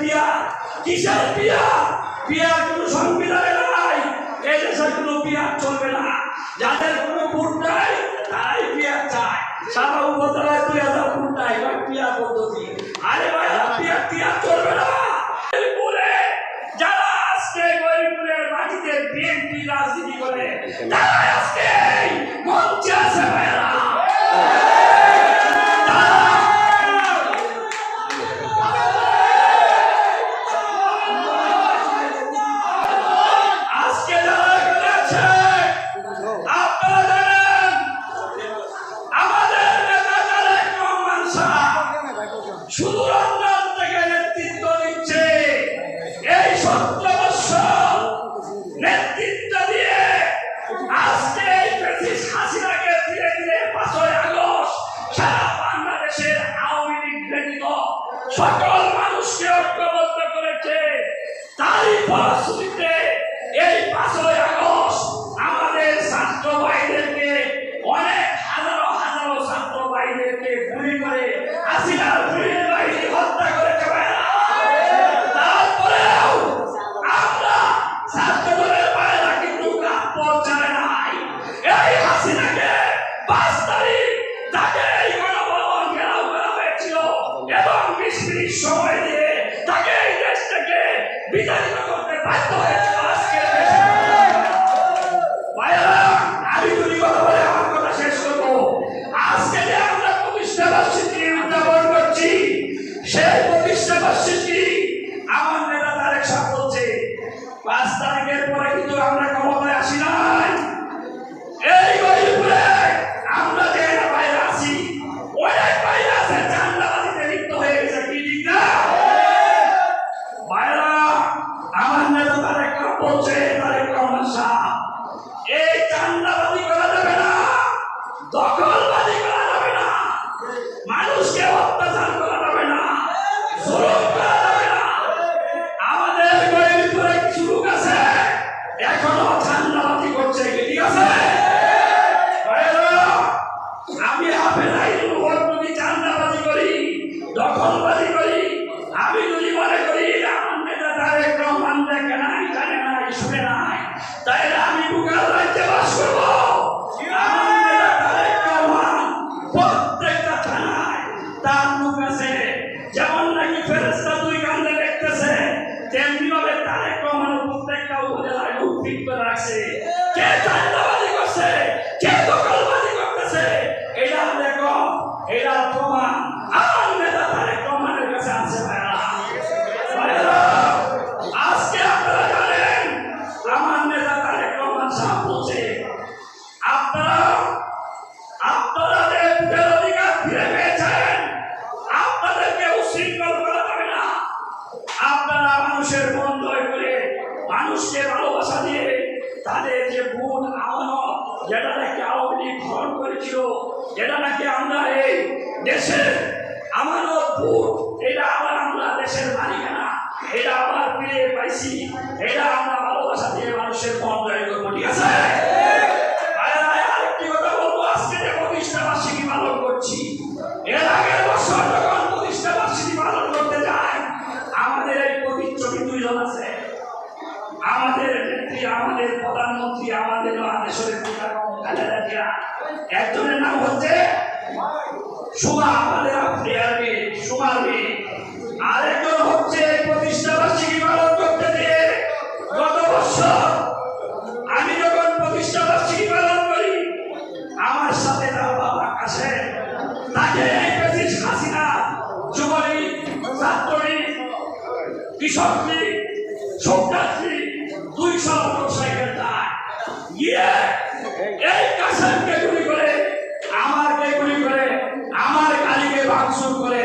পিয়া কিসের বিয়া? বিয়ার কোনো সংবিধানে নাই। এদেশে কোনো বিয়া চলবে না। যাদের কোনো Fuck পাঁচ তারিখের পরে কিন্তু আমরা ক্ষমতায় আসি না। দখলবাজি আমি যদি মনে করি আমার নেতা তারেক দেখে নাই, জানে নাই শুনে নাই, তাইলে আমি বুকার রাজ্যে বাস করব। প্রত্যেকটা থানায় তার মুখ আছে। যেমন নাকি ফেরেস্তা দুই কান্দে দেখতেছে তেমনি ভাবে তারেক রহমানের প্রত্যেকটা উপজেলায় মুখ ঠিক করে রাখছে। কে চান্দাবাজি করছে? কে করতেছে? এটা দেখো এটা যেটাকে আওয়ামী লীগ করেছিল, যেটা নাকি আমরা এই দেশের আমারও ভোট এটা আবার আমরা দেশের মালিকানা, এটা আবার ফিরে পাইছি, এটা আমরা ভালোবাসা দিয়ে মানুষের মন জয় করব ঠিক আছে। প্রধানমন্ত্রী আমাদের মহাদেশের একজনের নাম হচ্ছে সুমা, আমাদের প্লেয়ার মেয়ে সুমার মেয়ে। আরেকজন হচ্ছে প্রতিষ্ঠা বার্ষিকী পালন করতে যে গত বছর আমি যখন প্রতিষ্ঠা বার্ষিকী পালন করি, আমার সাথে তার বাবা আসে। তাকে পেয়েছিস হাসিনা যুবলী ছাত্রী কৃষক সন্তান গিয়ে এই কাসামকে গুলি করে আমারকে গুলি করে আমার কালীকে ভাঙচুর করে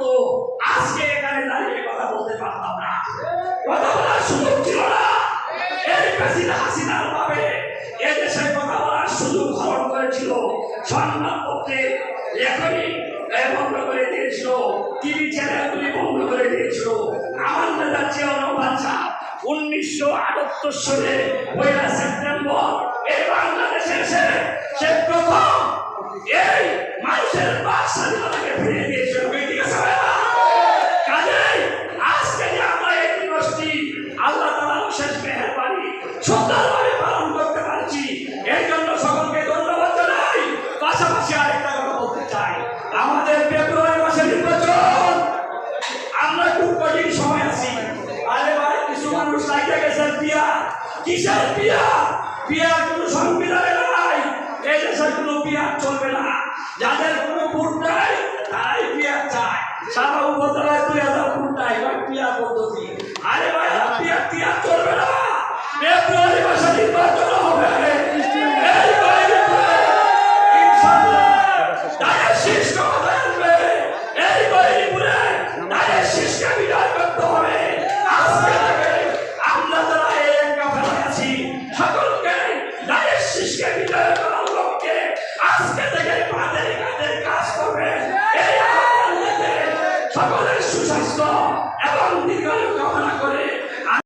প্রতিষ্ঠা আজকে এখানে দাঁড়িয়ে কথা বলতে পারতাম না। কথা বলার সুযোগ ছিল না। এই প্রেসিডেন্ট হাসিনার ভাবে দেশে কথা বলার সুযোগ হরণ করেছিল। সংবাদপত্রে লেখনী এ বন্ধ করে দিয়েছিল। টিভি চ্যানেলগুলি বন্ধ করে দিয়েছিল। আমার নেতা রহমান সাহেব উনিশশো আটাত্তর সালে পয়লা সেপ্টেম্বর এই বাংলাদেশে এসে সে প্রথম এই মানুষের বাক স্বাধীনতাকে ফিরিয়ে বিয়ার কোনো সংবিধানে নাই। এই দেশের কোনো বিয়া চলবে না। যাদের কোনো ভোট নাই, তারাই বিয়া চায়। সারা উপজেলায় দুই হাজার ভোট নাই বা বিয়া পদ্ধতি। আরে ভাই বিয়া টিয়া চলবে না।